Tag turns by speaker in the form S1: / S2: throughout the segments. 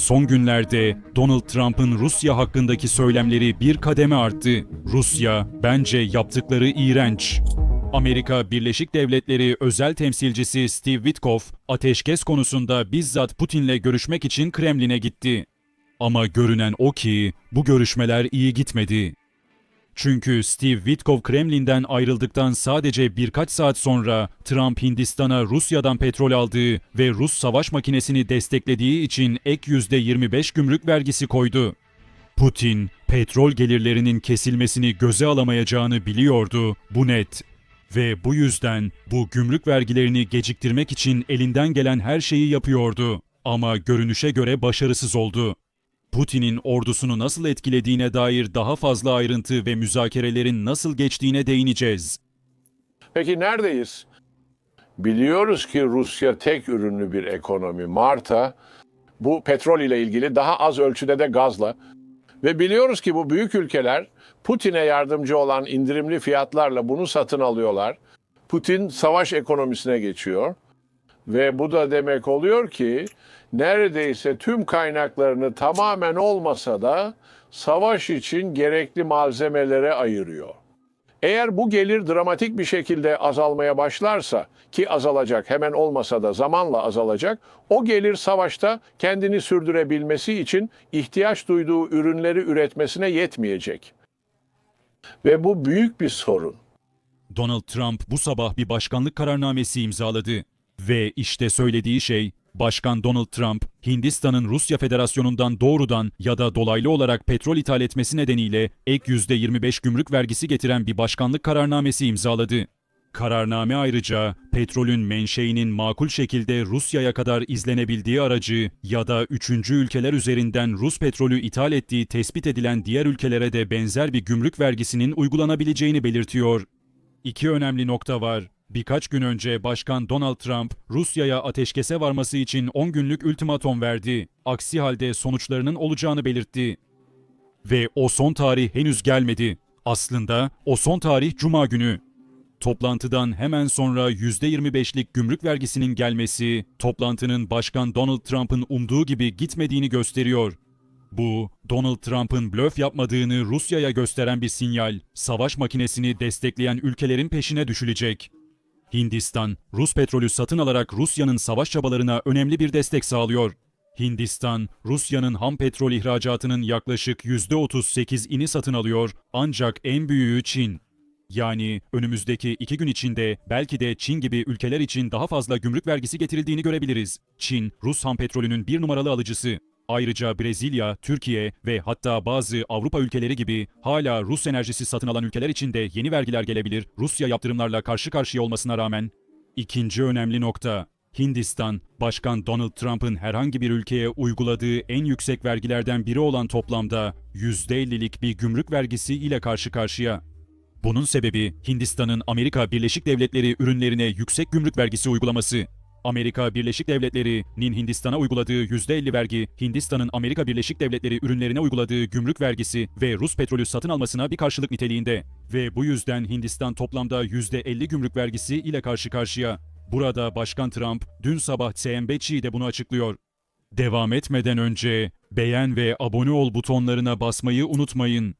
S1: Son günlerde Donald Trump'ın Rusya hakkındaki söylemleri bir kademe arttı. Rusya bence yaptıkları iğrenç. Amerika Birleşik Devletleri özel temsilcisi Steve Witkoff ateşkes konusunda bizzat Putin'le görüşmek için Kremlin'e gitti. Ama görünen o ki bu görüşmeler iyi gitmedi. Çünkü Steve Witkoff Kremlin'den ayrıldıktan sadece birkaç saat sonra Trump Hindistan'a Rusya'dan petrol aldığı ve Rus savaş makinesini desteklediği için ek %25 gümrük vergisi koydu. Putin, petrol gelirlerinin kesilmesini göze alamayacağını biliyordu, bu net. Ve bu yüzden bu gümrük vergilerini geciktirmek için elinden gelen her şeyi yapıyordu. Ama görünüşe göre başarısız oldu. Putin'in ordusunu nasıl etkilediğine dair daha fazla ayrıntı ve müzakerelerin nasıl geçtiğine değineceğiz.
S2: Peki neredeyiz? Biliyoruz ki Rusya tek ürünlü bir ekonomi. Marta bu petrol ile ilgili daha az ölçüde de gazla ve biliyoruz ki bu büyük ülkeler Putin'e yardımcı olan indirimli fiyatlarla bunu satın alıyorlar. Putin savaş ekonomisine geçiyor ve bu da demek oluyor ki neredeyse tüm kaynaklarını tamamen olmasa da savaş için gerekli malzemelere ayırıyor. Eğer bu gelir dramatik bir şekilde azalmaya başlarsa ki azalacak hemen olmasa da zamanla azalacak o gelir savaşta kendini sürdürebilmesi için ihtiyaç duyduğu ürünleri üretmesine yetmeyecek. Ve bu büyük bir sorun.
S1: Donald Trump bu sabah bir başkanlık kararnamesi imzaladı. Ve işte söylediği şey, Başkan Donald Trump, Hindistan'ın Rusya Federasyonu'ndan doğrudan ya da dolaylı olarak petrol ithal etmesi nedeniyle ek %25 gümrük vergisi getiren bir başkanlık kararnamesi imzaladı. Kararname ayrıca petrolün menşeinin makul şekilde Rusya'ya kadar izlenebildiği aracı ya da üçüncü ülkeler üzerinden Rus petrolü ithal ettiği tespit edilen diğer ülkelere de benzer bir gümrük vergisinin uygulanabileceğini belirtiyor. İki önemli nokta var. Birkaç gün önce Başkan Donald Trump, Rusya'ya ateşkese varması için 10 günlük ultimatom verdi. Aksi halde sonuçlarının olacağını belirtti. Ve o son tarih henüz gelmedi. Aslında o son tarih Cuma günü. Toplantıdan hemen sonra %25'lik gümrük vergisinin gelmesi, toplantının Başkan Donald Trump'ın umduğu gibi gitmediğini gösteriyor. Bu, Donald Trump'ın blöf yapmadığını Rusya'ya gösteren bir sinyal. Savaş makinesini destekleyen ülkelerin peşine düşülecek. Hindistan, Rus petrolü satın alarak Rusya'nın savaş çabalarına önemli bir destek sağlıyor. Hindistan, Rusya'nın ham petrol ihracatının yaklaşık %38'ini satın alıyor ancak en büyüğü Çin. Yani önümüzdeki iki gün içinde belki de Çin gibi ülkeler için daha fazla gümrük vergisi getirildiğini görebiliriz. Çin, Rus ham petrolünün bir numaralı alıcısı. Ayrıca Brezilya, Türkiye ve hatta bazı Avrupa ülkeleri gibi hala Rus enerjisi satın alan ülkeler için de yeni vergiler gelebilir Rusya yaptırımlarla karşı karşıya olmasına rağmen. İkinci önemli nokta. Hindistan, Başkan Donald Trump'ın herhangi bir ülkeye uyguladığı en yüksek vergilerden biri olan toplamda %50'lik bir gümrük vergisi ile karşı karşıya. Bunun sebebi Hindistan'ın Amerika Birleşik Devletleri ürünlerine yüksek gümrük vergisi uygulaması. Amerika Birleşik Devletleri'nin Hindistan'a uyguladığı %50 vergi, Hindistan'ın Amerika Birleşik Devletleri ürünlerine uyguladığı gümrük vergisi ve Rus petrolü satın almasına bir karşılık niteliğinde. Ve bu yüzden Hindistan toplamda %50 gümrük vergisi ile karşı karşıya. Burada Başkan Trump dün sabah CNBC'de bunu açıklıyor. Devam etmeden önce beğen ve abone ol butonlarına basmayı unutmayın.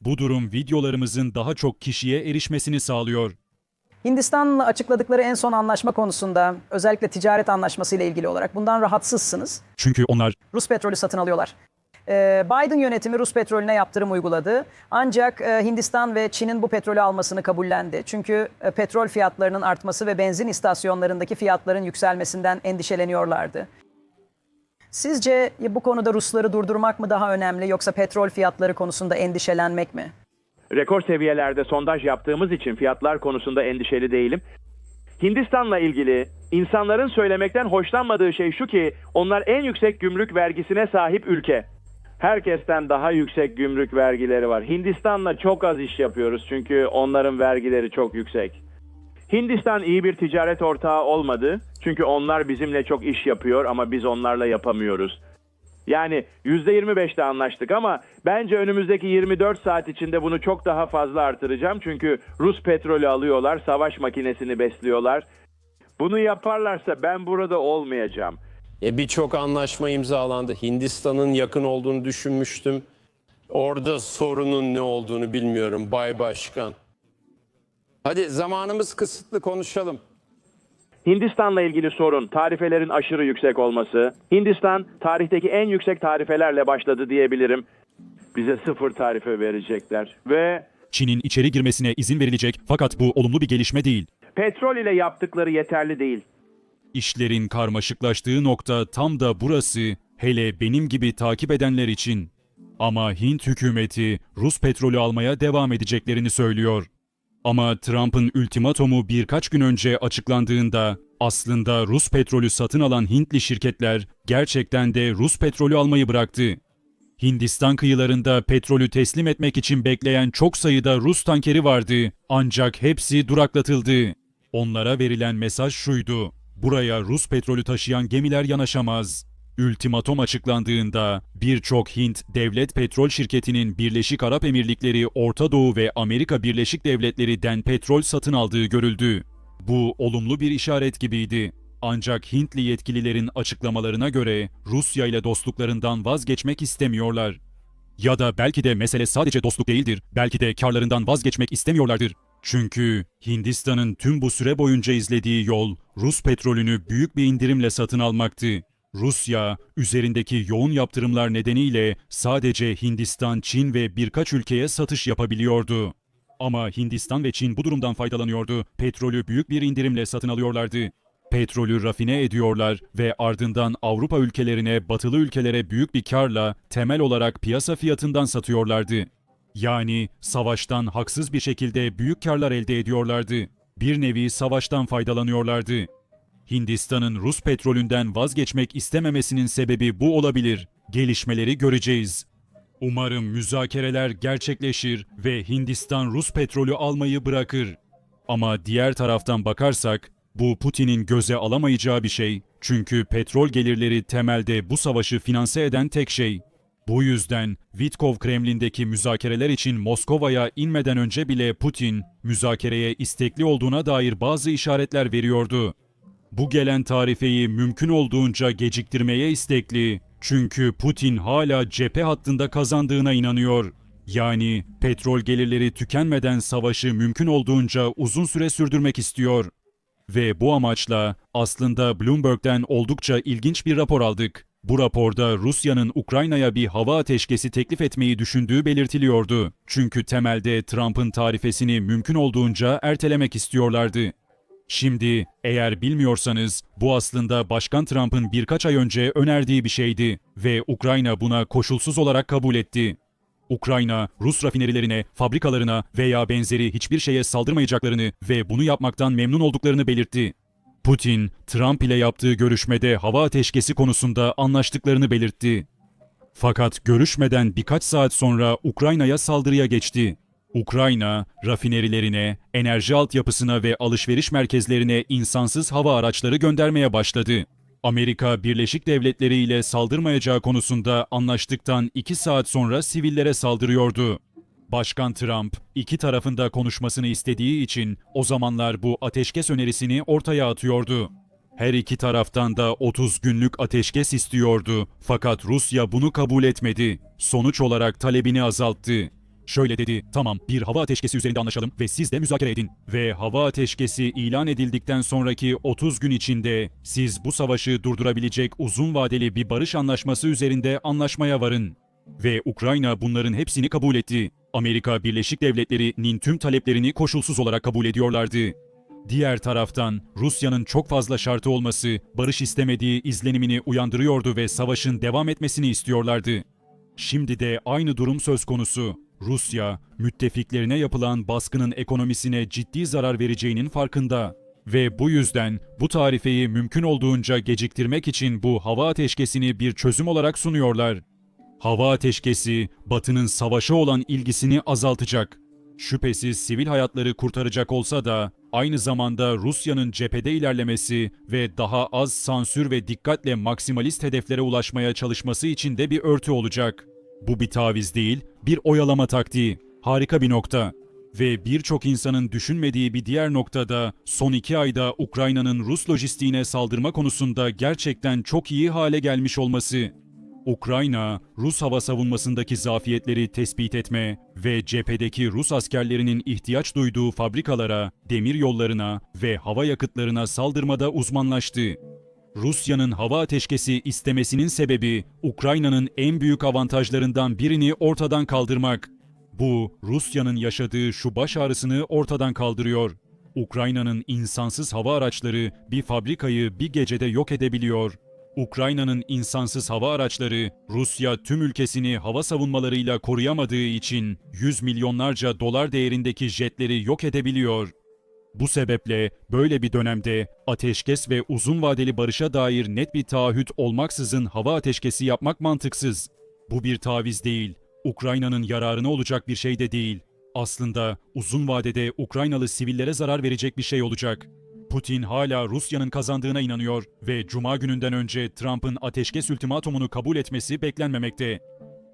S1: Bu durum videolarımızın daha çok kişiye erişmesini sağlıyor.
S3: Hindistan'la açıkladıkları en son anlaşma konusunda özellikle ticaret anlaşması ile ilgili olarak bundan rahatsızsınız.
S1: Çünkü onlar
S3: Rus petrolü satın alıyorlar. Ee, Biden yönetimi Rus petrolüne yaptırım uyguladı. Ancak e, Hindistan ve Çin'in bu petrolü almasını kabullendi. Çünkü e, petrol fiyatlarının artması ve benzin istasyonlarındaki fiyatların yükselmesinden endişeleniyorlardı. Sizce bu konuda Rusları durdurmak mı daha önemli yoksa petrol fiyatları konusunda endişelenmek mi?
S4: Rekor seviyelerde sondaj yaptığımız için fiyatlar konusunda endişeli değilim. Hindistan'la ilgili insanların söylemekten hoşlanmadığı şey şu ki onlar en yüksek gümrük vergisine sahip ülke. Herkesten daha yüksek gümrük vergileri var. Hindistan'la çok az iş yapıyoruz çünkü onların vergileri çok yüksek. Hindistan iyi bir ticaret ortağı olmadı. Çünkü onlar bizimle çok iş yapıyor ama biz onlarla yapamıyoruz. Yani %25'te anlaştık ama bence önümüzdeki 24 saat içinde bunu çok daha fazla artıracağım. Çünkü Rus petrolü alıyorlar, savaş makinesini besliyorlar. Bunu yaparlarsa ben burada olmayacağım.
S5: E, Birçok anlaşma imzalandı. Hindistan'ın yakın olduğunu düşünmüştüm. Orada sorunun ne olduğunu bilmiyorum Bay Başkan. Hadi zamanımız kısıtlı konuşalım.
S4: Hindistan'la ilgili sorun tarifelerin aşırı yüksek olması. Hindistan tarihteki en yüksek tarifelerle başladı diyebilirim. Bize sıfır tarife verecekler. Ve
S1: Çin'in içeri girmesine izin verilecek fakat bu olumlu bir gelişme değil.
S4: petrol ile yaptıkları yeterli değil.
S1: İşlerin karmaşıklaştığı nokta tam da burası, hele benim gibi takip edenler için. Ama Hint hükümeti Rus petrolü almaya devam edeceklerini söylüyor. Ama Trump'ın ultimatomu birkaç gün önce açıklandığında aslında Rus petrolü satın alan Hintli şirketler gerçekten de Rus petrolü almayı bıraktı. Hindistan kıyılarında petrolü teslim etmek için bekleyen çok sayıda Rus tankeri vardı ancak hepsi duraklatıldı. Onlara verilen mesaj şuydu. Buraya Rus petrolü taşıyan gemiler yanaşamaz. Ultimatom açıklandığında birçok Hint devlet petrol şirketinin Birleşik Arap Emirlikleri, Orta Doğu ve Amerika Birleşik Devletleri'den petrol satın aldığı görüldü. Bu olumlu bir işaret gibiydi. Ancak Hintli yetkililerin açıklamalarına göre Rusya ile dostluklarından vazgeçmek istemiyorlar. Ya da belki de mesele sadece dostluk değildir. Belki de karlarından vazgeçmek istemiyorlardır. Çünkü Hindistan'ın tüm bu süre boyunca izlediği yol Rus petrolünü büyük bir indirimle satın almaktı. Rusya, üzerindeki yoğun yaptırımlar nedeniyle sadece Hindistan, Çin ve birkaç ülkeye satış yapabiliyordu. Ama Hindistan ve Çin bu durumdan faydalanıyordu. Petrolü büyük bir indirimle satın alıyorlardı. Petrolü rafine ediyorlar ve ardından Avrupa ülkelerine, batılı ülkelere büyük bir karla temel olarak piyasa fiyatından satıyorlardı. Yani savaştan haksız bir şekilde büyük karlar elde ediyorlardı. Bir nevi savaştan faydalanıyorlardı. Hindistan'ın Rus petrolünden vazgeçmek istememesinin sebebi bu olabilir. Gelişmeleri göreceğiz. Umarım müzakereler gerçekleşir ve Hindistan Rus petrolü almayı bırakır. Ama diğer taraftan bakarsak bu Putin'in göze alamayacağı bir şey. Çünkü petrol gelirleri temelde bu savaşı finanse eden tek şey. Bu yüzden Vitkov Kremlin'deki müzakereler için Moskova'ya inmeden önce bile Putin müzakereye istekli olduğuna dair bazı işaretler veriyordu. Bu gelen tarifeyi mümkün olduğunca geciktirmeye istekli. Çünkü Putin hala cephe hattında kazandığına inanıyor. Yani petrol gelirleri tükenmeden savaşı mümkün olduğunca uzun süre sürdürmek istiyor. Ve bu amaçla aslında Bloomberg'den oldukça ilginç bir rapor aldık. Bu raporda Rusya'nın Ukrayna'ya bir hava ateşkesi teklif etmeyi düşündüğü belirtiliyordu. Çünkü temelde Trump'ın tarifesini mümkün olduğunca ertelemek istiyorlardı. Şimdi eğer bilmiyorsanız bu aslında Başkan Trump'ın birkaç ay önce önerdiği bir şeydi ve Ukrayna buna koşulsuz olarak kabul etti. Ukrayna, Rus rafinerilerine, fabrikalarına veya benzeri hiçbir şeye saldırmayacaklarını ve bunu yapmaktan memnun olduklarını belirtti. Putin, Trump ile yaptığı görüşmede hava ateşkesi konusunda anlaştıklarını belirtti. Fakat görüşmeden birkaç saat sonra Ukrayna'ya saldırıya geçti. Ukrayna, rafinerilerine, enerji altyapısına ve alışveriş merkezlerine insansız hava araçları göndermeye başladı. Amerika Birleşik Devletleri ile saldırmayacağı konusunda anlaştıktan iki saat sonra sivillere saldırıyordu. Başkan Trump, iki tarafında konuşmasını istediği için o zamanlar bu ateşkes önerisini ortaya atıyordu. Her iki taraftan da 30 günlük ateşkes istiyordu. Fakat Rusya bunu kabul etmedi. Sonuç olarak talebini azalttı. Şöyle dedi, tamam bir hava ateşkesi üzerinde anlaşalım ve siz de müzakere edin. Ve hava ateşkesi ilan edildikten sonraki 30 gün içinde siz bu savaşı durdurabilecek uzun vadeli bir barış anlaşması üzerinde anlaşmaya varın. Ve Ukrayna bunların hepsini kabul etti. Amerika Birleşik Devletleri'nin tüm taleplerini koşulsuz olarak kabul ediyorlardı. Diğer taraftan Rusya'nın çok fazla şartı olması barış istemediği izlenimini uyandırıyordu ve savaşın devam etmesini istiyorlardı. Şimdi de aynı durum söz konusu. Rusya, müttefiklerine yapılan baskının ekonomisine ciddi zarar vereceğinin farkında. Ve bu yüzden bu tarifeyi mümkün olduğunca geciktirmek için bu hava ateşkesini bir çözüm olarak sunuyorlar. Hava ateşkesi, Batı'nın savaşa olan ilgisini azaltacak. Şüphesiz sivil hayatları kurtaracak olsa da aynı zamanda Rusya'nın cephede ilerlemesi ve daha az sansür ve dikkatle maksimalist hedeflere ulaşmaya çalışması için de bir örtü olacak. Bu bir taviz değil, bir oyalama taktiği. Harika bir nokta. Ve birçok insanın düşünmediği bir diğer noktada son iki ayda Ukrayna'nın Rus lojistiğine saldırma konusunda gerçekten çok iyi hale gelmiş olması. Ukrayna, Rus hava savunmasındaki zafiyetleri tespit etme ve cephedeki Rus askerlerinin ihtiyaç duyduğu fabrikalara, demir yollarına ve hava yakıtlarına saldırmada uzmanlaştı. Rusya'nın hava ateşkesi istemesinin sebebi Ukrayna'nın en büyük avantajlarından birini ortadan kaldırmak. Bu Rusya'nın yaşadığı şu baş ağrısını ortadan kaldırıyor. Ukrayna'nın insansız hava araçları bir fabrikayı bir gecede yok edebiliyor. Ukrayna'nın insansız hava araçları Rusya tüm ülkesini hava savunmalarıyla koruyamadığı için yüz milyonlarca dolar değerindeki jetleri yok edebiliyor. Bu sebeple böyle bir dönemde ateşkes ve uzun vadeli barışa dair net bir taahhüt olmaksızın hava ateşkesi yapmak mantıksız. Bu bir taviz değil, Ukrayna'nın yararına olacak bir şey de değil. Aslında uzun vadede Ukraynalı sivillere zarar verecek bir şey olacak. Putin hala Rusya'nın kazandığına inanıyor ve Cuma gününden önce Trump'ın ateşkes ultimatomunu kabul etmesi beklenmemekte.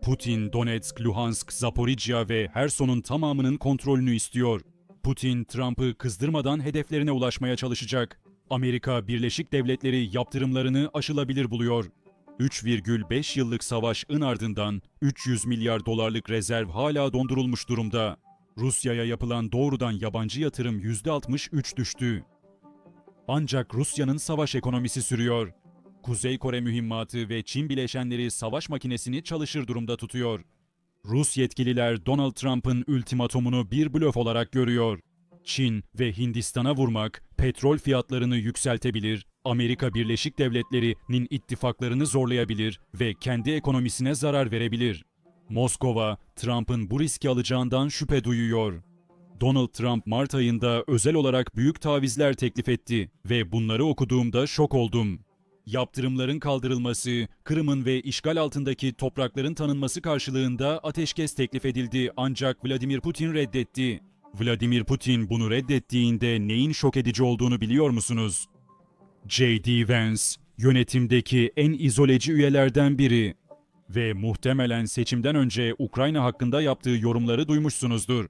S1: Putin, Donetsk, Luhansk, Zaporijya ve Herson'un tamamının kontrolünü istiyor. Putin, Trump'ı kızdırmadan hedeflerine ulaşmaya çalışacak. Amerika Birleşik Devletleri yaptırımlarını aşılabilir buluyor. 3,5 yıllık savaşın ardından 300 milyar dolarlık rezerv hala dondurulmuş durumda. Rusya'ya yapılan doğrudan yabancı yatırım %63 düştü. Ancak Rusya'nın savaş ekonomisi sürüyor. Kuzey Kore mühimmatı ve Çin bileşenleri savaş makinesini çalışır durumda tutuyor. Rus yetkililer Donald Trump'ın ultimatomunu bir blöf olarak görüyor. Çin ve Hindistan'a vurmak petrol fiyatlarını yükseltebilir, Amerika Birleşik Devletleri'nin ittifaklarını zorlayabilir ve kendi ekonomisine zarar verebilir. Moskova, Trump'ın bu riski alacağından şüphe duyuyor. Donald Trump Mart ayında özel olarak büyük tavizler teklif etti ve bunları okuduğumda şok oldum. Yaptırımların kaldırılması, Kırım'ın ve işgal altındaki toprakların tanınması karşılığında ateşkes teklif edildi ancak Vladimir Putin reddetti. Vladimir Putin bunu reddettiğinde neyin şok edici olduğunu biliyor musunuz? J.D. Vance, yönetimdeki en izoleci üyelerden biri ve muhtemelen seçimden önce Ukrayna hakkında yaptığı yorumları duymuşsunuzdur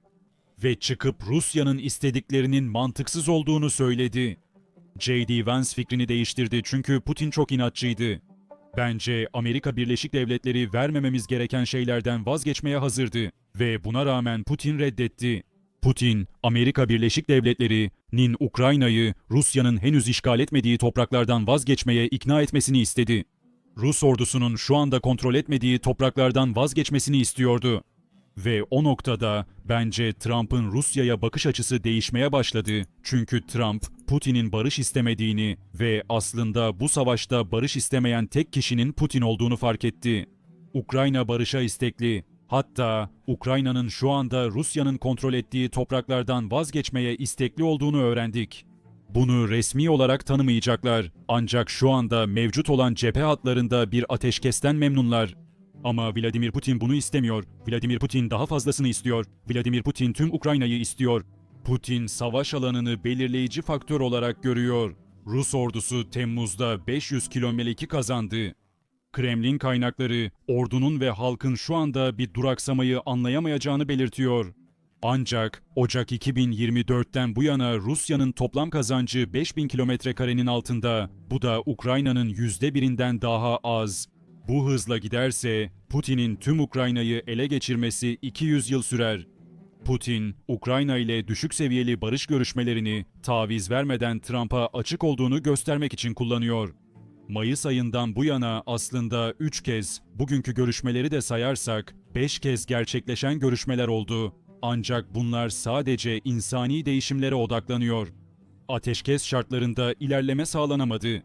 S1: ve çıkıp Rusya'nın istediklerinin mantıksız olduğunu söyledi. J.D. Vance fikrini değiştirdi çünkü Putin çok inatçıydı. Bence Amerika Birleşik Devletleri vermememiz gereken şeylerden vazgeçmeye hazırdı ve buna rağmen Putin reddetti. Putin, Amerika Birleşik Devletleri'nin Ukrayna'yı Rusya'nın henüz işgal etmediği topraklardan vazgeçmeye ikna etmesini istedi. Rus ordusunun şu anda kontrol etmediği topraklardan vazgeçmesini istiyordu. Ve o noktada bence Trump'ın Rusya'ya bakış açısı değişmeye başladı. Çünkü Trump, Putin'in barış istemediğini ve aslında bu savaşta barış istemeyen tek kişinin Putin olduğunu fark etti. Ukrayna barışa istekli. Hatta Ukrayna'nın şu anda Rusya'nın kontrol ettiği topraklardan vazgeçmeye istekli olduğunu öğrendik. Bunu resmi olarak tanımayacaklar. Ancak şu anda mevcut olan cephe hatlarında bir ateşkesten memnunlar. Ama Vladimir Putin bunu istemiyor. Vladimir Putin daha fazlasını istiyor. Vladimir Putin tüm Ukrayna'yı istiyor. Putin savaş alanını belirleyici faktör olarak görüyor. Rus ordusu Temmuz'da 500 kilometreki kazandı. Kremlin kaynakları ordunun ve halkın şu anda bir duraksamayı anlayamayacağını belirtiyor. Ancak Ocak 2024'ten bu yana Rusya'nın toplam kazancı 5000 kilometre karenin altında. Bu da Ukrayna'nın yüzde birinden daha az. Bu hızla giderse Putin'in tüm Ukrayna'yı ele geçirmesi 200 yıl sürer. Putin, Ukrayna ile düşük seviyeli barış görüşmelerini taviz vermeden Trump'a açık olduğunu göstermek için kullanıyor. Mayıs ayından bu yana aslında 3 kez, bugünkü görüşmeleri de sayarsak 5 kez gerçekleşen görüşmeler oldu. Ancak bunlar sadece insani değişimlere odaklanıyor. Ateşkes şartlarında ilerleme sağlanamadı.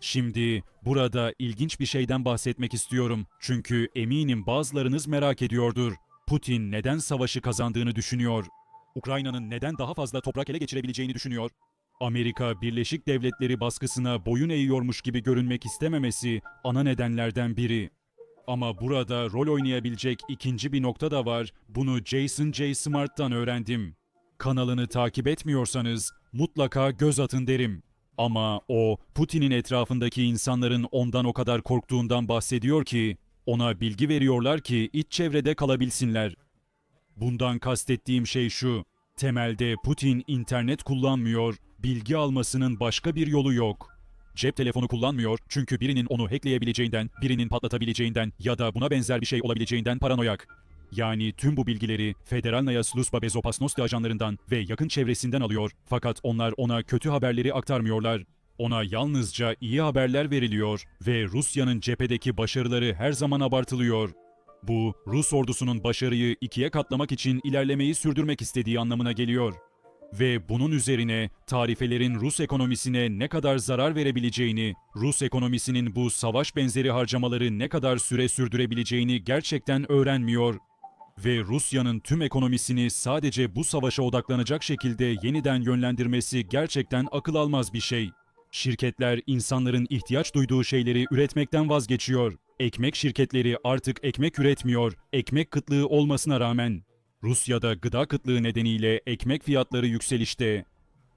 S1: Şimdi burada ilginç bir şeyden bahsetmek istiyorum. Çünkü eminim bazılarınız merak ediyordur. Putin neden savaşı kazandığını düşünüyor? Ukrayna'nın neden daha fazla toprak ele geçirebileceğini düşünüyor? Amerika Birleşik Devletleri baskısına boyun eğiyormuş gibi görünmek istememesi ana nedenlerden biri. Ama burada rol oynayabilecek ikinci bir nokta da var. Bunu Jason J. Smart'tan öğrendim. Kanalını takip etmiyorsanız mutlaka göz atın derim. Ama o Putin'in etrafındaki insanların ondan o kadar korktuğundan bahsediyor ki ona bilgi veriyorlar ki iç çevrede kalabilsinler. Bundan kastettiğim şey şu. Temelde Putin internet kullanmıyor, bilgi almasının başka bir yolu yok. Cep telefonu kullanmıyor çünkü birinin onu hackleyebileceğinden, birinin patlatabileceğinden ya da buna benzer bir şey olabileceğinden paranoyak. Yani tüm bu bilgileri Federalnaya Sluzba Bezopasnosti ajanlarından ve yakın çevresinden alıyor fakat onlar ona kötü haberleri aktarmıyorlar. Ona yalnızca iyi haberler veriliyor ve Rusya'nın cephedeki başarıları her zaman abartılıyor. Bu, Rus ordusunun başarıyı ikiye katlamak için ilerlemeyi sürdürmek istediği anlamına geliyor. Ve bunun üzerine tarifelerin Rus ekonomisine ne kadar zarar verebileceğini, Rus ekonomisinin bu savaş benzeri harcamaları ne kadar süre sürdürebileceğini gerçekten öğrenmiyor. Ve Rusya'nın tüm ekonomisini sadece bu savaşa odaklanacak şekilde yeniden yönlendirmesi gerçekten akıl almaz bir şey. Şirketler insanların ihtiyaç duyduğu şeyleri üretmekten vazgeçiyor. Ekmek şirketleri artık ekmek üretmiyor, ekmek kıtlığı olmasına rağmen. Rusya'da gıda kıtlığı nedeniyle ekmek fiyatları yükselişte.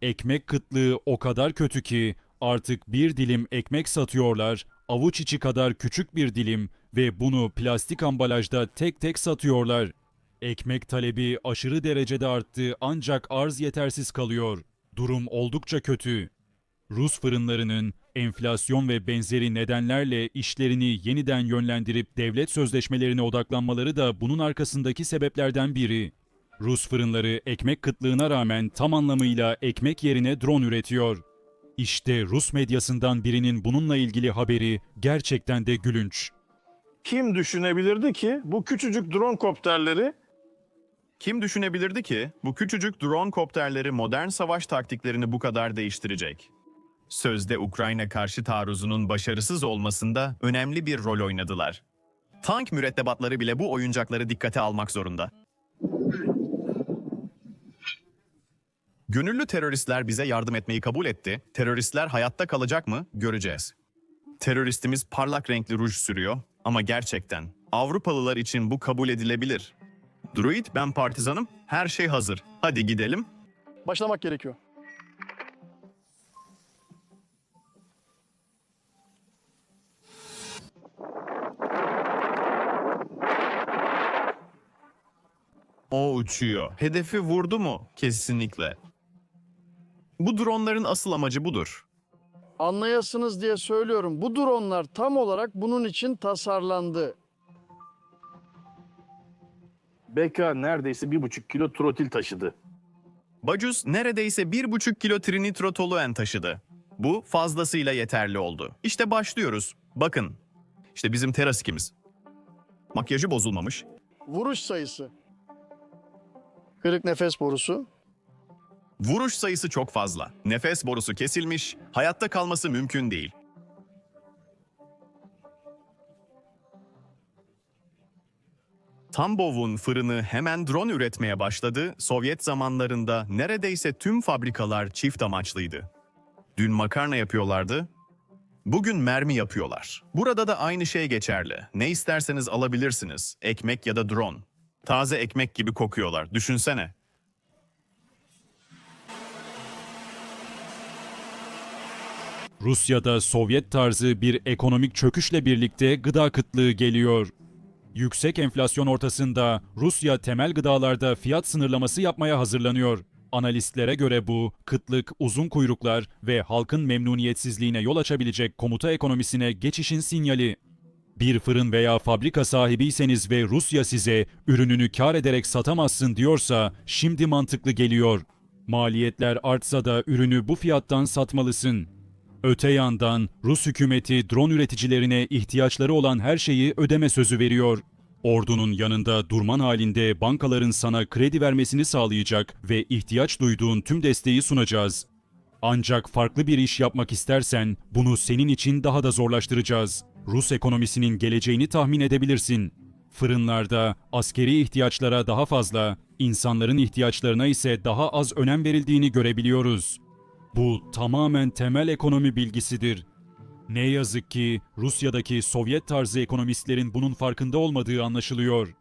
S1: Ekmek kıtlığı o kadar kötü ki artık bir dilim ekmek satıyorlar, avuç içi kadar küçük bir dilim ve bunu plastik ambalajda tek tek satıyorlar. Ekmek talebi aşırı derecede arttı ancak arz yetersiz kalıyor. Durum oldukça kötü. Rus fırınlarının enflasyon ve benzeri nedenlerle işlerini yeniden yönlendirip devlet sözleşmelerine odaklanmaları da bunun arkasındaki sebeplerden biri. Rus fırınları ekmek kıtlığına rağmen tam anlamıyla ekmek yerine drone üretiyor. İşte Rus medyasından birinin bununla ilgili haberi gerçekten de gülünç.
S6: Kim düşünebilirdi ki bu küçücük drone kopterleri
S7: Kim düşünebilirdi ki bu küçücük drone kopterleri modern savaş taktiklerini bu kadar değiştirecek? Sözde Ukrayna karşı taarruzunun başarısız olmasında önemli bir rol oynadılar. Tank mürettebatları bile bu oyuncakları dikkate almak zorunda. Gönüllü teröristler bize yardım etmeyi kabul etti. Teröristler hayatta kalacak mı? Göreceğiz. Teröristimiz parlak renkli ruj sürüyor ama gerçekten Avrupalılar için bu kabul edilebilir. Druid ben partizanım. Her şey hazır. Hadi gidelim.
S6: başlamak gerekiyor.
S7: O uçuyor. Hedefi vurdu mu? Kesinlikle. Bu dronların asıl amacı budur.
S8: Anlayasınız diye söylüyorum. Bu dronlar tam olarak bunun için tasarlandı.
S6: BK neredeyse bir buçuk kilo trotil taşıdı.
S7: Bacus neredeyse 1,5 kilo trinitrotoluen taşıdı. Bu fazlasıyla yeterli oldu. İşte başlıyoruz. Bakın. İşte bizim terasikimiz. Makyajı bozulmamış.
S8: Vuruş sayısı. Kırık nefes borusu.
S7: Vuruş sayısı çok fazla. Nefes borusu kesilmiş. Hayatta kalması mümkün değil. Tambov'un fırını hemen drone üretmeye başladı. Sovyet zamanlarında neredeyse tüm fabrikalar çift amaçlıydı. Dün makarna yapıyorlardı. Bugün mermi yapıyorlar. Burada da aynı şey geçerli. Ne isterseniz alabilirsiniz. Ekmek ya da drone. Taze ekmek gibi kokuyorlar. Düşünsene.
S1: Rusya'da Sovyet tarzı bir ekonomik çöküşle birlikte gıda kıtlığı geliyor. Yüksek enflasyon ortasında Rusya temel gıdalarda fiyat sınırlaması yapmaya hazırlanıyor. Analistlere göre bu, kıtlık, uzun kuyruklar ve halkın memnuniyetsizliğine yol açabilecek komuta ekonomisine geçişin sinyali. Bir fırın veya fabrika sahibiyseniz ve Rusya size ürününü kar ederek satamazsın diyorsa şimdi mantıklı geliyor. Maliyetler artsa da ürünü bu fiyattan satmalısın. Öte yandan Rus hükümeti drone üreticilerine ihtiyaçları olan her şeyi ödeme sözü veriyor. Ordunun yanında durman halinde bankaların sana kredi vermesini sağlayacak ve ihtiyaç duyduğun tüm desteği sunacağız. Ancak farklı bir iş yapmak istersen bunu senin için daha da zorlaştıracağız. Rus ekonomisinin geleceğini tahmin edebilirsin. Fırınlarda askeri ihtiyaçlara daha fazla, insanların ihtiyaçlarına ise daha az önem verildiğini görebiliyoruz. Bu tamamen temel ekonomi bilgisidir. Ne yazık ki Rusya'daki Sovyet tarzı ekonomistlerin bunun farkında olmadığı anlaşılıyor.